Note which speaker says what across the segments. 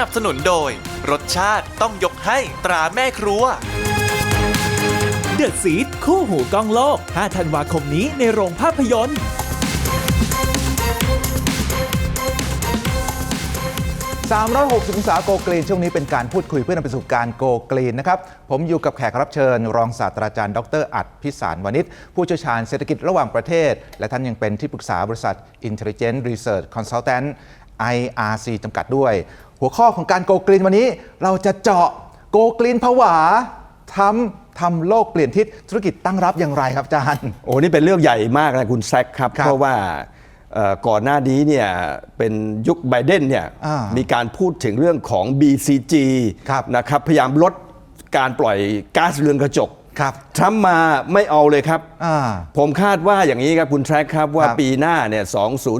Speaker 1: นับสนุนโดย รสชาติต้องยกให้ตราแม่ครัว
Speaker 2: เดอะซีดคู่หูกล้องโลก 5 ธันวาคมนี้ในโรงภาพยนตร์
Speaker 3: 360องศาโกกรีนช่วงนี้เป็นการพูดคุยเพื่อนำไปสู่การโกกรีนนะครับ ผมอยู่กับแขกรับเชิญ รองศาสตราจารย์ ดรอัดพิสารวณิชผู้เชี่ยวชาญเศรษฐกิจระหว่างประเทศ และท่านยังเป็นที่ปรึกษาบริษัท Intelligent Research Consultant IRC จำกัดด้วย หัวข้อของการโกกรีนวันนี้ เราจะเจาะโกกรีนผวาทำทำโลกเปลี่ยนทิศธุรกิจตั้งรับอย่างไรครับอาจารย์
Speaker 4: โอ้นี่เป็นเรื่องใหญ่มากนะคุณแซคครับ
Speaker 3: ครับ
Speaker 4: เพราะว่าเอ่อก่อนหน้านี้เนี่ยเป็นยุคไบเดนเนี่ย
Speaker 3: อ่ามี
Speaker 4: มีการพูดถึงเรื่องของ BCG
Speaker 3: ครับ
Speaker 4: นะครับพยายามลดการปล่อยก๊าซเรือนกระจก
Speaker 3: ครับ
Speaker 4: ทรัมป์มาไม่เอาเลยครับ
Speaker 3: อ่า
Speaker 4: ผมคาดว่าอย่างนี้ครับคุณแทร็คครับว่า
Speaker 3: ครับ
Speaker 4: ปีหน้าเนี่ย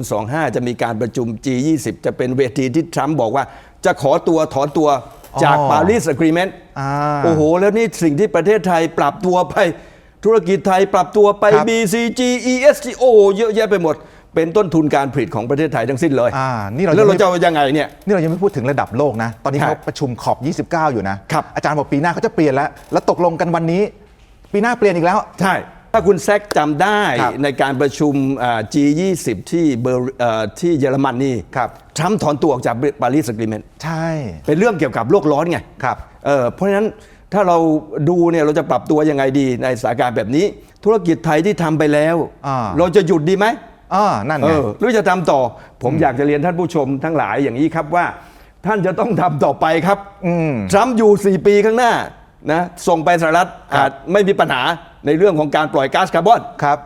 Speaker 4: 2025 จะมีการประชุม G20 จะเป็นเวทีที่ทรัมป์บอกว่า จะขอตัวถอนตัวจาก
Speaker 3: อ๋อ
Speaker 4: ปารีส Agreement
Speaker 3: อ่า
Speaker 4: โอ้โห แล้วนี่สิ่งที่ประเทศไทยปรับตัวไปธุรกิจไทยปรับตัวไป
Speaker 3: ครับ
Speaker 4: BCG ESG โอ้เยอะแยะไปหมด เป็นต้นทุนการผลิตของประเทศไทยทั้งสิ้นเลย
Speaker 3: อ่านี่เรา
Speaker 4: แล้ว
Speaker 3: ยัง
Speaker 4: เรา
Speaker 3: ไม่
Speaker 4: จะเอายังไงเนี่ย
Speaker 3: นี่เรายังไม่พูดถึงระดับโลกนะ ตอนนี้
Speaker 4: ครับ
Speaker 3: เขาประชุมขอบ 29 อยู่นะครับอาจารย์บอกปีหน้าเขาจะเปลี่ยนแล้ว แล้วตกลงกันวันนี้ ปีหน้าเปลี่ยนอีกแล้ว
Speaker 4: ใช่ ถ้าคุณแซกจำได้
Speaker 3: ครับ
Speaker 4: ในการประชุมอ่า G20 ที่เบอร์เอ่อที่เยอรมันนี่
Speaker 3: ครับ
Speaker 4: ทรัมป์ถอนตัวออกจากปารีส Agreement
Speaker 3: ใช่
Speaker 4: เป็นเรื่องเกี่ยวกับโลกร้อนไง
Speaker 3: ครับ
Speaker 4: เออเพราะฉะนั้นถ้าเราดูเนี่ยเราจะปรับตัวยังไงดีในสถานการณ์แบบนี้ ธุรกิจไทยที่ทำไปแล้ว
Speaker 3: อ่า
Speaker 4: เราจะหยุดดีไหม
Speaker 3: อ่านั่น
Speaker 4: เอ
Speaker 3: ไง
Speaker 4: อหรือจะทำต่อ ผมอยากจะเรียนท่านผู้ชมทั้งหลายอย่างนี้ครับว่า ท่านจะต้องทำต่อไปครับทรัมป์อยู่ 4 ปีข้างหน้านะส่งไปสหรัฐ
Speaker 3: ครับ
Speaker 4: อาจไม่มีปัญหาในเรื่องของการปล่อยก๊าซคาร์บอน
Speaker 3: ครับ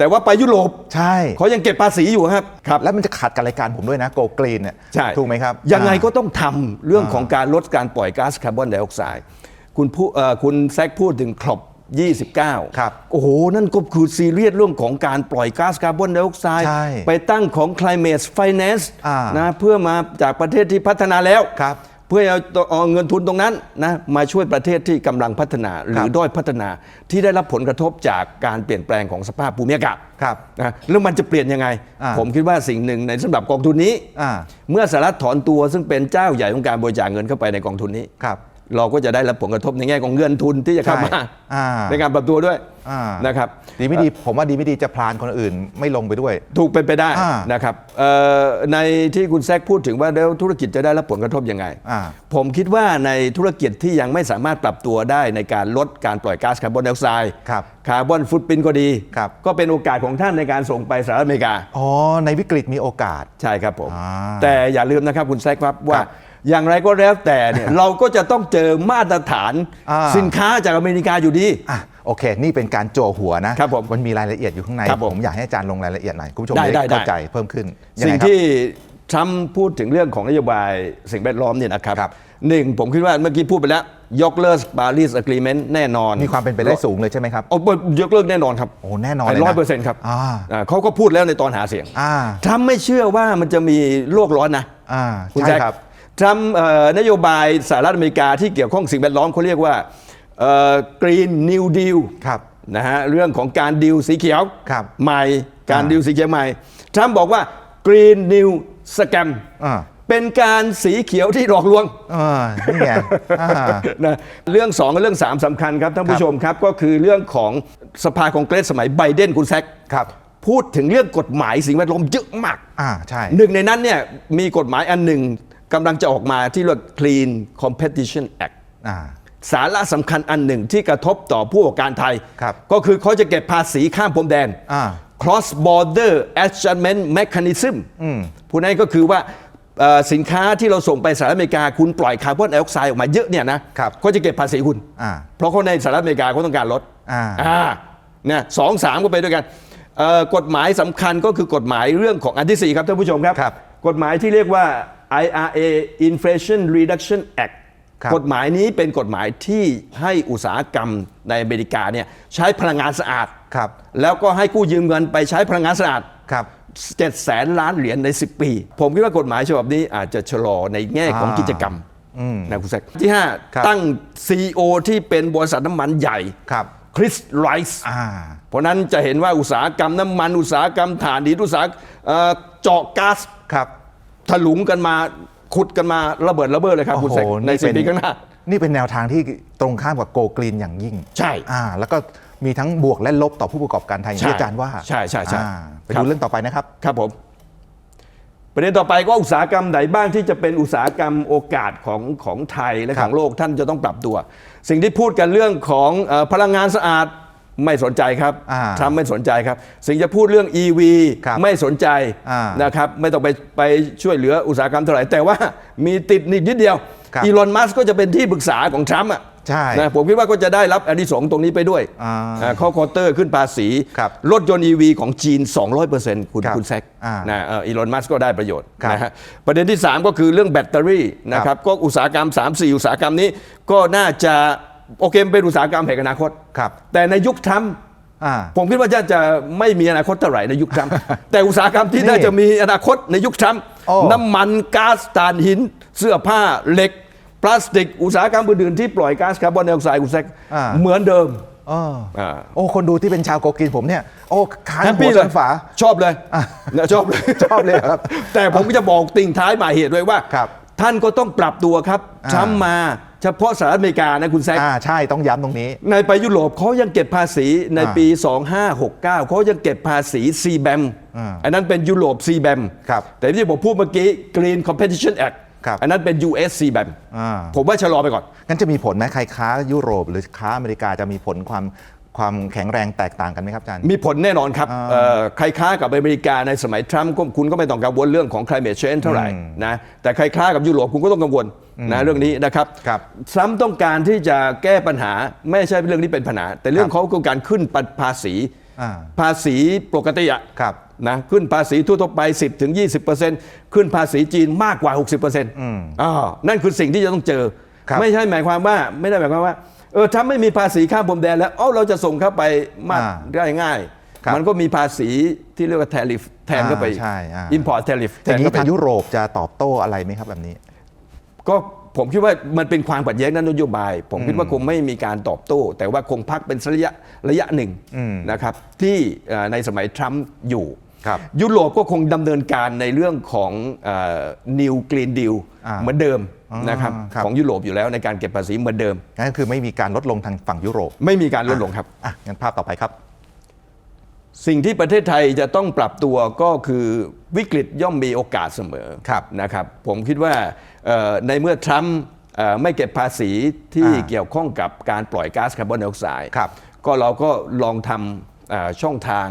Speaker 4: แต่ว่าไปยุโรป
Speaker 3: ใช่
Speaker 4: เขายังเก็บภาษีอยู่ครับครับ
Speaker 3: แล้วมันจะขัดกับรายการผมด้วยนะโกกรีนเนี่ย
Speaker 4: ใช่
Speaker 3: ถูกไหมครับ
Speaker 4: ยังไงก็
Speaker 3: อ่า
Speaker 4: ต้องทำเรื่องของการลดการปล่อยก๊าซคาร์บอนไดออกไซด์คุณพูเอ่อคุณแซกพูดถึงครบ29
Speaker 3: ครับ
Speaker 4: โอ้โห นั่นก็คือซีเรียสเรื่องของการปล่อยก๊าซคาร์บอนไดออกไซด์
Speaker 3: ใช่
Speaker 4: ไปตั้งของ climate finance
Speaker 3: อ่า
Speaker 4: นะเพื่อมาจากประเทศที่พัฒนาแล้ว
Speaker 3: ครับ
Speaker 4: เพื่อเอาเอาเงินทุนตรงนั้นนะมาช่วยประเทศที่กำลังพัฒนาห
Speaker 3: ครั
Speaker 4: รือบด้อยพัฒนาที่ได้รับผลกระทบจากการเปลี่ยนแปลงของสภาพภูมิอากาศ
Speaker 3: ครับ
Speaker 4: นะแล้วมันจะเปลี่ยนยังไง
Speaker 3: อ่า
Speaker 4: ผมคิดว่าสิ่งหนึ่งในสำหรับกองทุนนี้
Speaker 3: อ่า
Speaker 4: เมื่อสหรัฐถอนตัวซึ่งเป็นเจ้าใหญ่ของการบริจาคเงินเข้าไปในกองทุนนี้
Speaker 3: ครับ
Speaker 4: เราก็จะได้รับผลกระทบในแง่ของเงินทุนที่จะเข้ามา
Speaker 3: ใช่อ่า
Speaker 4: ในการปรับตัวด้วย
Speaker 3: อ่า
Speaker 4: นะครับ
Speaker 3: ดีไม่ดีผมว่าดีไม่ดีจะพลานคนอื่นไม่ลงไปด้วย
Speaker 4: ถูกเป็นไปได้
Speaker 3: อ่า
Speaker 4: นะครับเอ่อในที่คุณแซกพูดถึงว่าแล้วธุรกิจจะได้รับผลกระทบยังไง
Speaker 3: อ่า
Speaker 4: ผมคิดว่าในธุรกิจที่ยังไม่สามารถปรับตัวได้ในการลดการปล่อยก๊าซคาร์บอนไดออกไซด์
Speaker 3: ครับ
Speaker 4: คาร์บอนฟุตปรินท์ก็ดี
Speaker 3: ครับ
Speaker 4: ก็เป็นโอกาสของท่านในการส่งไปสหรัฐอเมริกา
Speaker 3: อ๋อในวิกฤตมีโอกาส
Speaker 4: ใช่ครับผม
Speaker 3: อ่า
Speaker 4: แต่อย่าลืมนะครับคุณแซคครับว่า
Speaker 3: ครับ
Speaker 4: อย่างไรก็แล้วแต่เนี่ย เราก็จะต้องเจอมาตรฐาน
Speaker 3: อ่า
Speaker 4: สินค้าจากอเมริกาอยู่ดี
Speaker 3: อะโอเค นี่เป็นการโจหัวนะครับ
Speaker 4: ผม
Speaker 3: มันมีรายละเอียดอยู่ข้างใน
Speaker 4: ครับผม
Speaker 3: ผมอยากให้อาจารย์ลงรายละเอียดหน่อยคุณผู้ชม
Speaker 4: ได้
Speaker 3: จะ
Speaker 4: ได้
Speaker 3: เข้า
Speaker 4: ได้
Speaker 3: ใจเพิ่มขึ้นยัง
Speaker 4: สิ่
Speaker 3: ไง
Speaker 4: ง
Speaker 3: ครับ
Speaker 4: ที่ทรัมป์พูดถึงเรื่องของนโยบายสิ่งแวดล้อมเนี่ยนะครับ
Speaker 3: ครับ
Speaker 4: หนึ่งผมคิดว่าเมื่อกี้พูดไปแล้ว ยกเลิกปารีสอะกรีเมนต์แน่นอน
Speaker 3: มีความเป็นไปได้สูงเลยใช่ไหมครับ
Speaker 4: โอ้ยกเลิกแน่นอนครับ
Speaker 3: โอ้แน่นอนเลยนะ
Speaker 4: ร้อยเปอร์เซ็นต์ครับ
Speaker 3: อ่า
Speaker 4: อ่าเขาก็พูดแล้วในตอนหาเสียง
Speaker 3: อ่า
Speaker 4: ทรัมป์ไม่เชื่อว่ามันจะมีโลกร้อนนะ
Speaker 3: อ่า
Speaker 4: คุณ
Speaker 3: ใช่
Speaker 4: แจ็ค
Speaker 3: ครับ
Speaker 4: ทรัมป์เอ่อนโยบายสหรัฐอเมริกาที่เกี่ยวข้องสิ่งแวดล้อมเขาเรียกว่ากรีนนิวดีล
Speaker 3: ครับ
Speaker 4: นะฮะเรื่องของการดิวสีเขียว
Speaker 3: ครับ
Speaker 4: ใหม่ การ
Speaker 3: อ่า
Speaker 4: ดิวสีเขียวใหม่ทรัมป์บอกว่ากรีนนิวสแกม
Speaker 3: อ่า
Speaker 4: เป็นการสีเขียวที่หลอกลวง
Speaker 3: อ่านี่ไงอ่า
Speaker 4: นะเรื่อง2กับเรื่อง3สำคัญครับท่านผู้ชมครับก็คือเรื่องของสภาคองเกรสสมัยไบเดนคุณแซค
Speaker 3: ครับ
Speaker 4: พูดถึงเรื่องกฎหมายสิ่งแวดล้อมเยอะมาก
Speaker 3: อ่าใช่
Speaker 4: หนึ่งในนั้นเนี่ยมีกฎหมายอันหนึ่ง กำลังจะออกมาที่เรียก Clean Competition Act
Speaker 3: อ่า
Speaker 4: สาระสำคัญอันหนึ่งที่กระทบต่อผู้ประกอบการไทย
Speaker 3: ครับ
Speaker 4: ก็คือเขาจะเก็บภาษีข้ามพรมแดน
Speaker 3: อ่า
Speaker 4: cross border adjustment mechanism ผู้นั้นก็คือว่าเอ่อสินค้าที่เราส่งไปสหรัฐอเมริกา คุณปล่อยคาร์บอนไดออกไซด์ออกมาเยอะเนี่ยนะครับเขาจะเก็บภาษีคุณ
Speaker 3: อ่า
Speaker 4: เพราะเขาในสหรัฐอเมริกาเขาต้องการลด
Speaker 3: อ่า
Speaker 4: อ่าเนี่ยสองสามก็ไปด้วยกันเอ่อกฎหมายสำคัญก็คือกฎหมายเรื่องของอันที่สี่ครับท่านผู้ชมครับ
Speaker 3: ครับ
Speaker 4: กฎหมายที่เรียกว่า IRA Inflation Reduction Act
Speaker 3: ครับ
Speaker 4: กฎหมายนี้เป็นกฎหมายที่ให้อุตสาหกรรมในอเมริกาเนี่ยใช้พลังงานสะอาด
Speaker 3: ครับ
Speaker 4: แล้วก็ให้กู้ยืมเงินไปใช้พลังงานสะอาด
Speaker 3: ครับ
Speaker 4: 7 0แสนล้านเหรียญใน 10 ปี ผมคิดว่ากฎหมายฉบับนี้อาจจะชะลอในแง่ของ
Speaker 3: อ่า
Speaker 4: กิจกรรมนะคุณแซคที่
Speaker 3: ครับ
Speaker 4: 5ตั้ง CEO ที่เป็นบริษัทน้ำมันใหญ่
Speaker 3: ครับ
Speaker 4: คริสไรส์
Speaker 3: อ่า
Speaker 4: เพราะนั้นจะเห็นว่าอุตสาหกรรมน้ำมันอุตสาหกรรมถ่านหินอุตสาหเอ่อเจาะก๊าซ
Speaker 3: ครับ
Speaker 4: ถลุงกันมาขุดกันมาระเบิดระเบ้อเลยครับคุณเสกในสิบปีข้างหน้า
Speaker 3: นี่เป็นแนวทางที่ตรงข้ามกับโกกรีนอย่างยิ่ง
Speaker 4: ใช่
Speaker 3: อ่า แล้วก็มีทั้งบวกและลบต่อผู้ประกอบการไทยอย่างที่อาจารย์ว่า
Speaker 4: ใช่ใช่ใช่
Speaker 3: อ่าไป
Speaker 4: ครั
Speaker 3: ดู
Speaker 4: บ
Speaker 3: เรื่องต่อไปนะครับ
Speaker 4: ครับผม ประเด็นต่อไปก็อุตสาหกรรมไหนบ้างที่จะเป็นอุตสาหกรรมโอกาสของของไทยและ
Speaker 3: ครั
Speaker 4: ข
Speaker 3: บ
Speaker 4: องโลกท่านจะต้องปรับตัว สิ่งที่พูดกันเรื่องของเออพลังงานสะอาด ไม่สนใจครับ
Speaker 3: อ่า
Speaker 4: ทรัมป์ไม่สนใจครับ สิ่งจะพูดเรื่อง EV
Speaker 3: ครับ
Speaker 4: ไม่สนใจ
Speaker 3: อ่าน
Speaker 4: นะครับไม่ต้องไปไปช่วยเหลืออุตสาหกรรมเท่าไหร่ แต่ว่ามีติดนิดนิดเดียว
Speaker 3: ครับ
Speaker 4: อีลอนมัสก็จะเป็นที่ปรึกษาของทรัมป์อะ
Speaker 3: ใช่
Speaker 4: นะผมคิดว่าก็จะได้รับอนนิสงส์ตรงนี้ไปด้วย
Speaker 3: อ่า
Speaker 4: อ่าข้อคอเตอร์ขึ้นภาษี
Speaker 3: ครับ
Speaker 4: รถยนต์ EV ของจีน 200%คุณ
Speaker 3: ครับ
Speaker 4: คุณแซค
Speaker 3: อ่า
Speaker 4: นะเอีลอนมัสก็ได้ประโยชน์
Speaker 3: ครับ
Speaker 4: นะฮะประเด็นที่ 3 ก็คือเรื่องแบตเตอรี่นะครับก็อุตสาหกรรม 3-4 อุตสาหกรรมนี้ก็น่าจะ โอเคมันเป็นอุตสาหกรรมแห่งอนาคต
Speaker 3: ครับ
Speaker 4: แต่ในยุคทรัมป์
Speaker 3: อ่า
Speaker 4: ผมคิดว่าจะจะไม่มีอนาคตเท่าไหร่ในยุคทรัมป์แต่อุตสาหกรรมที่
Speaker 3: นี่
Speaker 4: น่าจะมีอนาคตในยุคทรัมป์
Speaker 3: โอ้
Speaker 4: น้ำมันก๊าซถ่านหิน เสื้อผ้าเหล็ก พลาสติก อุตสาหกรรมอื่นๆที่ปล่อยก๊าซคาร์บอนไดออกไซด์คุณแซค
Speaker 3: อ่า
Speaker 4: เหมือนเดิม
Speaker 3: อ๋อ
Speaker 4: อ่า
Speaker 3: โอ้คนดูที่เป็นชาวโกกรีนผมเนี่ยโอ้ขาน
Speaker 4: แฮป
Speaker 3: หั
Speaker 4: ปี้
Speaker 3: ว
Speaker 4: เล
Speaker 3: ช
Speaker 4: ย
Speaker 3: นฝา
Speaker 4: ชอบเลย
Speaker 3: อะ
Speaker 4: นะชอบเลย
Speaker 3: ชอบเลยครับ
Speaker 4: แต่ผมก็จะบอกติ่งท้ายหมายเหตุไว้ว่า
Speaker 3: ครับ
Speaker 4: ท่านก็ต้องปรับตัวครับ
Speaker 3: อ่า
Speaker 4: ทรัมป์มา เฉพาะสหรัฐอเมริกานะคุณแซค
Speaker 3: อ่าใช่ต้องย้ำตรงนี้
Speaker 4: ในไปยุโรปเขายังเก็บภาษีใน
Speaker 3: อ่า
Speaker 4: ปี 2569 เขายังเก็บภาษี c b a m
Speaker 3: อ่า
Speaker 4: อันนั้นเป็นยุโรป c b a m
Speaker 3: ครับ
Speaker 4: แต่ที่ผมพูดเมื่อกี้ Green Competition Act
Speaker 3: ครับ
Speaker 4: อันนั้นเป็น US c b a m
Speaker 3: อ่า
Speaker 4: ผมว่าชะลอไปก่อน
Speaker 3: งั้นจะมีผลไหมใครค้ายุโรปหรือค้าอเมริกาจะมีผลความ ความแข็งแรงแตกต่างกันไหมครับอาจารย์
Speaker 4: มีผลแน่นอนครับเอ่อใครค้ากับอเมริกาในสมัยทรัมป์ก็คุณก็ไม่ต้องกังวลเรื่องของ climate change เท่าไหร่นะแต่ใครค้ากับยุโรปคุณก็ต้องกังวลนะเรื่องนี้นะครับ
Speaker 3: ครับ
Speaker 4: ทรัมป์ต้องการที่จะแก้ปัญหาไม่ใช่เรื่องนี้เป็นปัญหา แต่เรื่อง
Speaker 3: ครับ
Speaker 4: เขาคือการขึ้นภาษี
Speaker 3: อ่า
Speaker 4: ภาษีปกติอะ
Speaker 3: ครับ
Speaker 4: นะขึ้นภาษีทั่วๆไป 10ถึง20%ขึ้นภาษีจีนมากกว่า 60%อ่านั่นคือสิ่งที่จะต้องเจอ
Speaker 3: ครับ
Speaker 4: ไม่ใช่หมายความว่าไม่ได้หมายความว่า เออถ้าไม่มีภาษีข้ามพรมแดนแล้วเอ้าเราจะส่งเข้าไปมาก
Speaker 3: อ่า
Speaker 4: ได้ง่าย
Speaker 3: ครับ
Speaker 4: มันก็มีภาษีที่เรียกว่า tariff แทนเข้าไป
Speaker 3: อ่าใช่อ่า
Speaker 4: import tariff แท
Speaker 3: อนย่างนี้
Speaker 4: เข้าไป
Speaker 3: ทางยุโรปจะตอบโต้อะไรไหมครับแบบนี้
Speaker 4: ก็ผมคิดว่ามันเป็นความขัดแย้งด้านนโยบาย ผมคิดว่าคงไม่มีการตอบโต้ แต่ว่าคงพักเป็นระยะระยะหนึ่ง
Speaker 3: อืม
Speaker 4: นะครับที่เอ่อในสมัยทรัมป์อยู่
Speaker 3: ครับ
Speaker 4: ยุโรปก็คงดำเนินการในเรื่องของนิวกรีนดิว
Speaker 3: อ่า
Speaker 4: เหมือนเดิม
Speaker 3: อ๋อ
Speaker 4: นะครับ
Speaker 3: ครับ
Speaker 4: ของยุโรปอยู่แล้วในการเก็บภาษีเหมือนเดิม
Speaker 3: งั้นก็คือไม่มีการลดลงทางฝั่งยุโรป
Speaker 4: ไม่มีการลดลงครับ
Speaker 3: อะงั้นภาพต่อไปครับ
Speaker 4: สิ่งที่ประเทศไทยจะต้องปรับตัวก็คือวิกฤตย่อมมีโอกาสเสมอ
Speaker 3: ครับ
Speaker 4: นะครับ ผมคิดว่าเอ่อในเมื่อทรัมป์เอ่อไม่เก็บภาษีที่
Speaker 3: อ่า
Speaker 4: เกี่ยวข้องกับการปล่อยก๊าซคาร์บอนไดออกไซด์
Speaker 3: ครับ
Speaker 4: ก็เราก็ลองทำเอ่อช่องทาง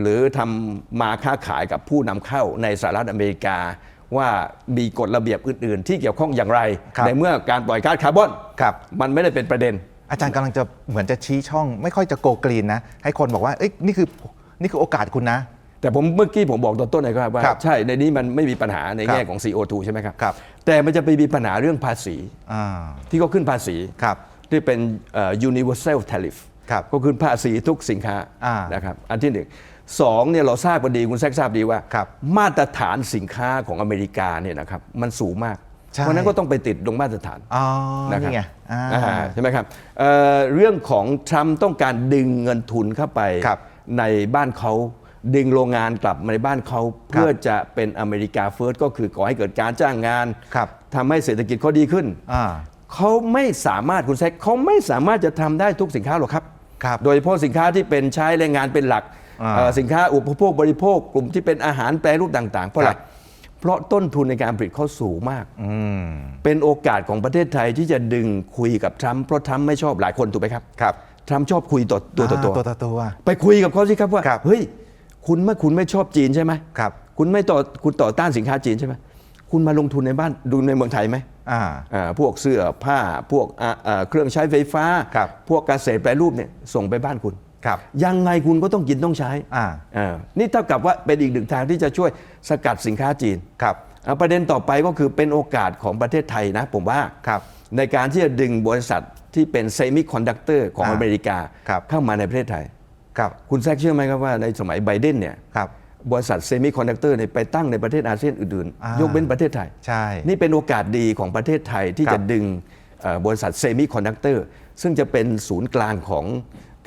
Speaker 4: หรือทำมาค้าขายกับผู้นำเข้าในสหรัฐอเมริกา ว่ามีกฎระเบียบอื่น ๆ ที่เกี่ยวข้องอย่างไร
Speaker 3: ครับ
Speaker 4: ในเมื่อการปล่อยก๊าซคาร์บอน
Speaker 3: ครับ
Speaker 4: มันไม่ได้เป็นประเด็น
Speaker 3: อาจารย์กำลังจะเหมือนจะชี้ช่อง ไม่ค่อยจะโกกรีนนะ ให้คนบอกว่าเอ้ยนี่คือนี่คือโอกาสคุณนะ
Speaker 4: แต่ผมเมื่อกี้ผมบอกตอนต้นนะครับว่า
Speaker 3: ครับ
Speaker 4: ใช่ในนี้มันไม่มีปัญหาใน
Speaker 3: ครับ
Speaker 4: แง่ของ CO2 ใช่ไหมครับ
Speaker 3: ครับ
Speaker 4: แต่มันจะไปมีปัญหาเรื่องภาษี
Speaker 3: อ่า
Speaker 4: ที่เขาขึ้นภาษี
Speaker 3: ครับ
Speaker 4: ที่เป็นเอ่อ universal tariff
Speaker 3: ครับ
Speaker 4: ก็ขึ้นภาษีทุกสินค้า
Speaker 3: อ่า
Speaker 4: นะครับอันที่หนึ่ง สองเนี่ยเราทราบกันดีคุณแซกทราบดีว่า
Speaker 3: ครับ
Speaker 4: มาตรฐานสินค้าของอเมริกาเนี่ยนะครับมันสูงมาก
Speaker 3: ใช่
Speaker 4: เพราะฉะนั้นก็ต้องไปติดลงมาตรฐาน
Speaker 3: อ๋อ
Speaker 4: นะครับ
Speaker 3: นี่ไงอ่า
Speaker 4: อ่าใช่ไหมครับเอ่อเรื่องของทรัมป์ต้องการดึงเงินทุนเข้าไป
Speaker 3: ครับ
Speaker 4: ในบ้านเขาดึงโรงงานกลับมาในบ้านเขาเพื่อจะเป็นอเมริกาเฟิร์สก็คือก่อให้เกิดการจ้างงาน
Speaker 3: ครับ
Speaker 4: ทำให้เศรษฐกิจเขาดีขึ้น
Speaker 3: อ่า
Speaker 4: เขาไม่สามารถคุณแซคเขาไม่สามารถจะทำได้ทุกสินค้าหรอกครับ
Speaker 3: ครับ
Speaker 4: โดยเฉพาะสินค้าที่เป็นใช้แรงงานเป็นหลัก
Speaker 3: อ่า
Speaker 4: เอ่อ สินค้าอุปโภคบริโภคกลุ่มที่เป็นอาหารแปรรูปต่าง ๆ เพราะอะไร
Speaker 3: ครับ
Speaker 4: เพราะต้นทุนในการผลิตเขาสูงมาก
Speaker 3: อืม
Speaker 4: เป็นโอกาสของประเทศไทยที่จะดึงคุยกับทรัมป์เพราะทรัมป์ไม่ชอบหลายคนถูกไหมครับ
Speaker 3: ครับ
Speaker 4: ทรัมป์ชอบคุยต่อตัวต่อตัว
Speaker 3: ตัวต่อตัว
Speaker 4: ไปคุยกับเขาสิครับว่า
Speaker 3: ครับ
Speaker 4: เฮ้ยคุณไม่คุณไม่ชอบจีนใช่ไหม
Speaker 3: ครับ
Speaker 4: คุณไม่ต่อคุณต่อต้านสินค้าจีนใช่ไหมคุณมาลงทุนในบ้านดูในเมืองไทยไหม
Speaker 3: อ่า
Speaker 4: อ่าพวกเสื้อผ้าพวกอ่าอ่าเครื่องใช้ไฟฟ้า
Speaker 3: ครับ
Speaker 4: พวกเกษตรแปรรูปเนี่ยส่งไปบ้านคุณ
Speaker 3: ครับ
Speaker 4: ยังไงคุณก็ต้องกินต้องใช้
Speaker 3: อ่า
Speaker 4: อ่านี่เท่ากับว่าเป็นอีกหนึ่งทางที่จะช่วยสกัดสินค้าจีน
Speaker 3: ครับ
Speaker 4: อ่าประเด็นต่อไปก็คือเป็นโอกาสของประเทศไทยนะผมว่า
Speaker 3: ครับ
Speaker 4: ในการที่จะดึงบริษัทที่เป็นเซมิคอนดักเตอร์ของ
Speaker 3: อ่า
Speaker 4: อเมริกา
Speaker 3: ครับ
Speaker 4: เข้ามาในประเทศไทย
Speaker 3: ครับ
Speaker 4: คุณแซกเชื่อไหมครับว่าในสมัยไบเดนเนี่ย
Speaker 3: ครับ
Speaker 4: บริษัทเซมิคอนดักเตอร์เนี่ยไปตั้งในประเทศอาเซียนอื่น
Speaker 3: อ่า
Speaker 4: ๆยกเว้นประเทศไทย
Speaker 3: ใช่
Speaker 4: นี่เป็นโอกาสดีของประเทศไทยที่
Speaker 3: ครับ
Speaker 4: จะดึงเอ่อบริษัทเซมิคอนดักเตอร์ซึ่งจะเป็นศูนย์กลางของ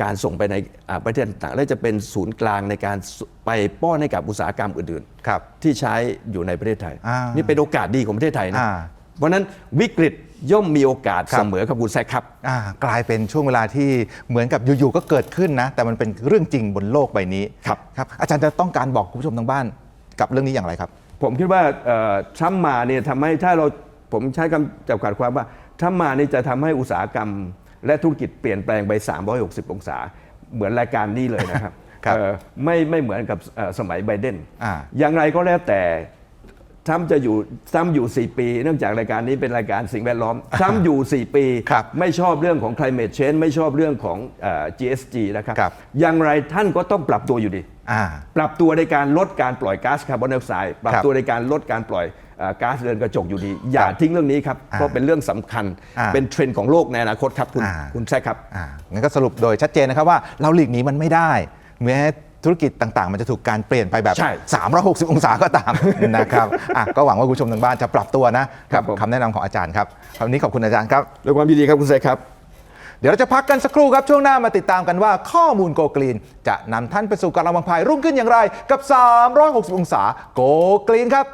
Speaker 4: การส่งไปในอ่าประเทศต่างๆและจะเป็นศูนย์กลางในการไปป้อนให้กับอุตสาหกรรมอื่น
Speaker 3: ครับ
Speaker 4: ที่ใช้อยู่ในประเทศไทย
Speaker 3: อ่านี่
Speaker 4: นี่เป็นโอกาสดีของประเทศไทยนะ
Speaker 3: อ่า
Speaker 4: เพราะฉะนั้นวิกฤตย่อมมีโอกาส
Speaker 3: ครับ
Speaker 4: เสมอครับคุณแซคครับ
Speaker 3: อ่ากลายเป็นช่วงเวลาที่เหมือนกับอยู่ๆก็เกิดขึ้นนะ แต่มันเป็นเรื่องจริงบนโลกใบนี้
Speaker 4: ครับ
Speaker 3: ครับ อาจารย์จะต้องการบอกคุณผู้ชมทางบ้านกับเรื่องนี้อย่างไรครับ
Speaker 4: ผมคิดว่าเอ่อทรัมป์มาเนี่ยทำให้ถ้าเราผมใช้คำจำกัดความว่าทรัมป์มานี่จะทำให้อุตสาหกรรม และธุรกิจเปลี่ยนแปลงไป 360 องศา เหมือนรายการนี้เลยนะครับ
Speaker 3: ครับ
Speaker 4: เอ่อไม่ไม่เหมือนกับเอ่อสมัยไบเดน
Speaker 3: อ่า
Speaker 4: อย่างไรก็แล้วแต่ทรัมป์จะอยู่ทรัมป์อยู่ 4 ปี เนื่องจากรายการนี้เป็นรายการสิ่งแวดล้อมทรัมป์อยู่ 4 ปี
Speaker 3: ครับ
Speaker 4: ไม่ชอบเรื่องของ climate change ไม่ชอบเรื่องของเอ่อ GSG นะครับ
Speaker 3: ครับ
Speaker 4: อย่างไรท่านก็ต้องปรับตัวอยู่ดี
Speaker 3: อ่า
Speaker 4: ปรับตัวในการลดการปล่อยก๊าซคาร์บอนไดออกไซด์ปรับ
Speaker 3: ครับ
Speaker 4: ตัวในการลดการปล่อยเอ่อ ก๊าซเรือนกระจกอยู่ดี อย่า
Speaker 3: ครับ
Speaker 4: ทิ้งเรื่องนี้ครับ
Speaker 3: อ่า
Speaker 4: เพราะเป็นเรื่องสำคัญ
Speaker 3: อ่า
Speaker 4: เป็นเทรนด์ของโลกในอนาคตครับ คุณ
Speaker 3: อ่า
Speaker 4: คุณแซ่ครับ
Speaker 3: อ่างั้นก็สรุปโดยชัดเจนนะครับว่าเราหลีกหนีมันไม่ได้แม้ธุรกิจต่างๆ มันจะถูกการเปลี่ยนไปแบบ
Speaker 4: ใช่
Speaker 3: 360 องศาก็ตามนะครับอะก็หวังว่าคุณผู้ชมทางบ้านจะปรับตัวนะ
Speaker 4: ครั
Speaker 3: กับบ
Speaker 4: ผม
Speaker 3: คำแนะนำของอาจารย์ครับวันนี้ขอบคุณอาจารย์ครับ
Speaker 4: ด้วยความยินดีครับคุณแซ่ครับ
Speaker 3: เดี๋ยวเราจะพักกันสักครู่ครับ ช่วงหน้ามาติดตามกันว่าข้อมูลโกกรีน จะนำท่านไปสู่การระวังภัยรุ่งขึ้นอย่างไร กับ 360 องศาโกกรีนครับ